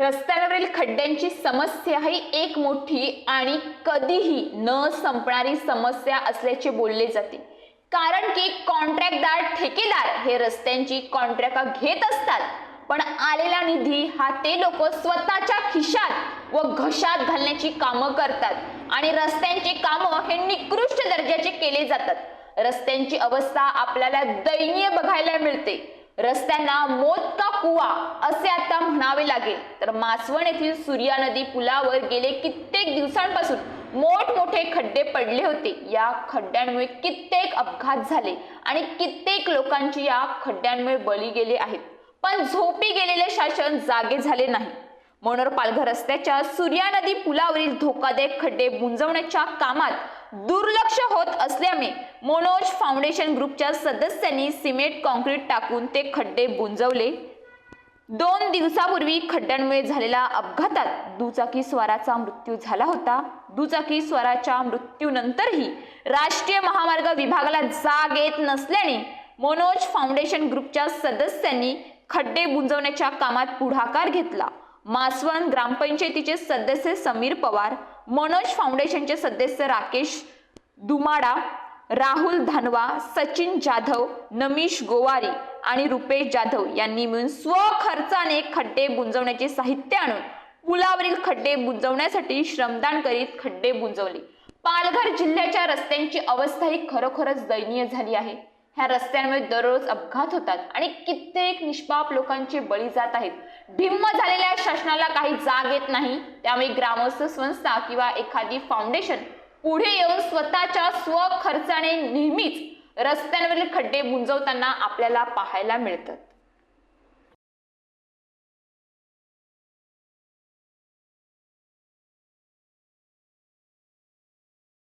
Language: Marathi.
रस्त्यावरील खड्ड्यांची समस्या ही एक मोठी आणि कधीही न संपणारी समस्या असल्याचे बोलले जाते. कारण की कॉन्ट्रॅक्टदार ठेकेदार हे रस्त्यांची कॉन्ट्रॅक्ट घेत असतात. पण आलेला निधी हा ते लोक स्वतःच्या खिशात व घशात घालण्याची कामं करतात. आणि रस्त्यांची कामं हे निकृष्ट दर्जाचे केले जातात. रस्त्यांची अवस्था आपल्याला दयनीय बघायला मिळते. रस्त्यांना मोजका कुवा असे आता म्हणावे लागेल. तर मासवण येथील सूर्या नदी पुलावर गेले कित्येक दिवसांपासून मोठमोठे खड्डे पडले होते. या खड्ड्यांमुळे कित्येक अपघात झाले आणि कित्येक लोकांची या खड्ड्यांमुळे बळी गेले आहेत. पण झोपी गेलेले शासन जागे झाले नाही. मनोर पालघर रस्त्याच्या सूर्या नदी पुलावरील धोकादायक खड्डे बुंजवण्याच्या कामात दुर्लक्ष होत असल्याने मनोज फाउंडेशन ग्रुपच्या सदस्यांनी सिमेंट कॉन्क्रीट टाकून ते खड्डे बुंजवले दोन दिवसापूर्वी खड्ड्यांमुळे झालेल्या अपघातात दुचाकी स्वाराचा मृत्यू झाला होता. दुचाकी स्वाराच्या मृत्यूनंतरही राष्ट्रीय महामार्ग विभागाला जाग येत नसल्याने मनोज फाउंडेशन ग्रुपच्या सदस्यांनी खड्डे बुंजवण्याच्या कामात पुढाकार घेतला. मासवण ग्रामपंचायतीचे सदस्य समीर पवार मनोज फाउंडेशनचे सदस्य राकेश दुमाडा राहुल धानवा सचिन जाधव नमीश गोवारी आणि रुपेश जाधव यांनी मिळून स्वखर्चाने खड्डे बुंजवण्याचे साहित्य आणून पुलावरील खड्डे बुंजवण्यासाठी श्रमदान करीत खड्डे बुंजवले. पालघर जिल्ह्याच्या रस्त्यांची अवस्था ही खरोखरच दयनीय झाली आहे. ह्या रस्त्यांमुळे दररोज अपघात होतात आणि कित्येक निष्पाप लोकांचे बळी जात आहेत. भिम्म झालेल्या शासनाला काही जाग येत नाही. त्यामुळे ग्रामस्थ संस्था किंवा एखादी फाउंडेशन पुढे येऊन स्वतःच्या स्वखर्चाने नेहमीच रस्त्यांवरील खड्डे बुंजवताना आपल्याला पाहायला मिळतात.